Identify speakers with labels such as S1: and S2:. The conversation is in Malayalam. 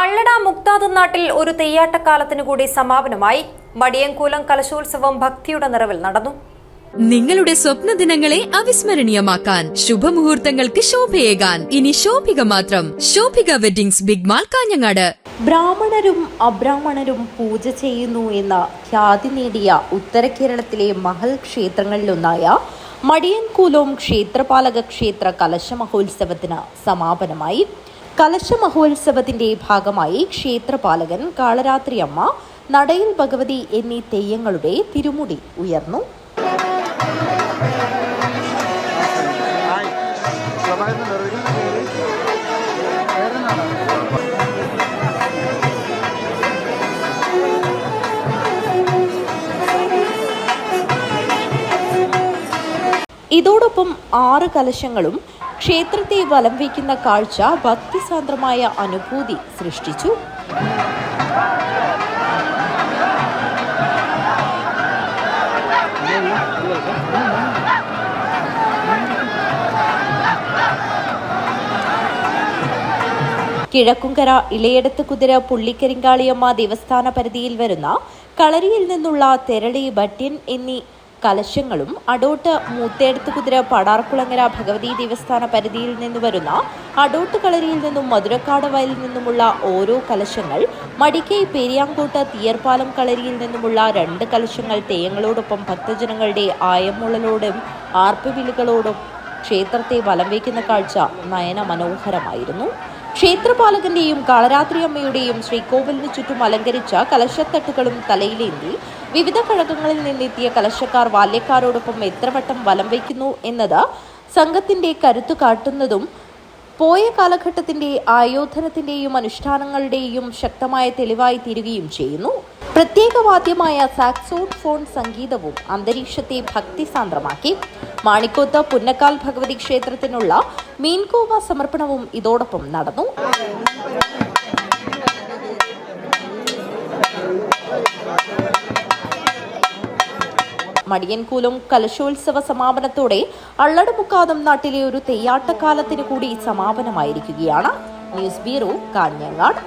S1: അള്ളട മുക്താദ് നാട്ടിൽ ഒരു തെയ്യാട്ടക്കാലത്തിനു കൂടി സമാപനമായി മടിയങ്കൂലം കലശോത്സവം ഭക്തിയുടെ നിറവിൽ നടന്നു.
S2: നിങ്ങളുടെ സ്വപ്ന ദിനങ്ങളെ അവിസ്മരണീയമാക്കാൻ ശുഭമുഹൂർത്തങ്ങൾക്ക് ശോഭയേകാൻ. ഇനി ശോഭിക മാത്രം. Shobhika weddings big mall Kanhangad.
S3: ബ്രാഹ്മണരും അബ്രാഹ്മണരും പൂജ ചെയ്യുന്നു എന്ന ഖ്യാതി നേടിയ ഉത്തര കേരളത്തിലെ മഹൽ ക്ഷേത്രങ്ങളിലൊന്നായ മടിയൻകൂലോം ക്ഷേത്രപാലക ക്ഷേത്ര കലശ മഹോത്സവത്തിന് സമാപനമായി. കലശ മഹോത്സവത്തിന്റെ ഭാഗമായി ക്ഷേത്രപാലകൻ കാളരാത്രി അമ്മ നടയിൽ ഭഗവതി എന്നീ തെയ്യങ്ങളുടെ തിരുമുടി ഉയർന്നു. ഇതോടൊപ്പം ആറ് കലശങ്ങളും ക്ഷേത്രത്തെ വലം വയ്ക്കുന്ന കാഴ്ച ഭക്തിസാന്ദ്രമായ അനുഭൂതി സൃഷ്ടിച്ചു. കിഴക്കുംകര ഇളയടത്ത് കുതിര പുള്ളിക്കരിങ്കാളിയമ്മ ദേവസ്ഥാന പരിധിയിൽ വരുന്ന കളരിയിൽ നിന്നുള്ള തെരളി ഭട്യൻ എന്നീ കലശങ്ങളും അടോട്ട് മൂത്തേടത്ത് കുതിര പടാർക്കുളങ്ങര ഭഗവതി ദേവസ്ഥാന പരിധിയിൽ നിന്ന് വരുന്ന അടോട്ട് കളരിയിൽ നിന്നും മധുരക്കാട് വയലിൽ നിന്നുമുള്ള ഓരോ കലശങ്ങൾ മടിക്കൈ പെരിയാങ്കോട്ട് തീയർപ്പാലം കളരിയിൽ നിന്നുമുള്ള രണ്ട് കലശങ്ങൾ തെയ്യങ്ങളോടൊപ്പം ഭക്തജനങ്ങളുടെ ആയമുളലോടും ആർപ്പുവിളികളോടും ക്ഷേത്രത്തെ വലം വയ്ക്കുന്ന കാഴ്ച നയന മനോഹരമായിരുന്നു ക്ഷേത്രപാലകന്റെയും കാളരാത്രി അമ്മയുടെയും ശ്രീകോവിലിന് ചുറ്റും അലങ്കരിച്ച കലശത്തട്ടുകളും തലയിലേന്തി വിവിധ കഴകങ്ങളിൽ നിന്നെത്തിയ കലശക്കാർ ബാല്യക്കാരോടൊപ്പം എത്രവട്ടം വലം വയ്ക്കുന്നു എന്നത് സംഘത്തിന്റെ കരുത്തു കാട്ടുന്നതും പോയ കാലഘട്ടത്തിന്റെ ആയോധനത്തിന്റെയും അനുഷ്ഠാനങ്ങളുടെയും ശക്തമായ തെളിവായി തീരുകയും ചെയ്യുന്നു. പ്രത്യേക വാദ്യമായ സാക്സോൺ ഫോൺ സംഗീതവും അന്തരീക്ഷത്തെ ഭക്തിസാന്ദ്രമാക്കി. മാണിക്കോത്ത് പുന്നക്കാൽ ഭഗവതി ക്ഷേത്രത്തിനുള്ള മീൻകോവ സമർപ്പണവും ഇതോടൊപ്പം നടന്നു. മടിയൻകൂലം കലശോത്സവ സമാപനത്തോടെ അള്ളടുമുക്കാദം നാട്ടിലെ ഒരു തെയ്യാട്ടക്കാലത്തിന് കൂടി സമാപനമായിരിക്കുകയാണ്. News bureau Kanhangad.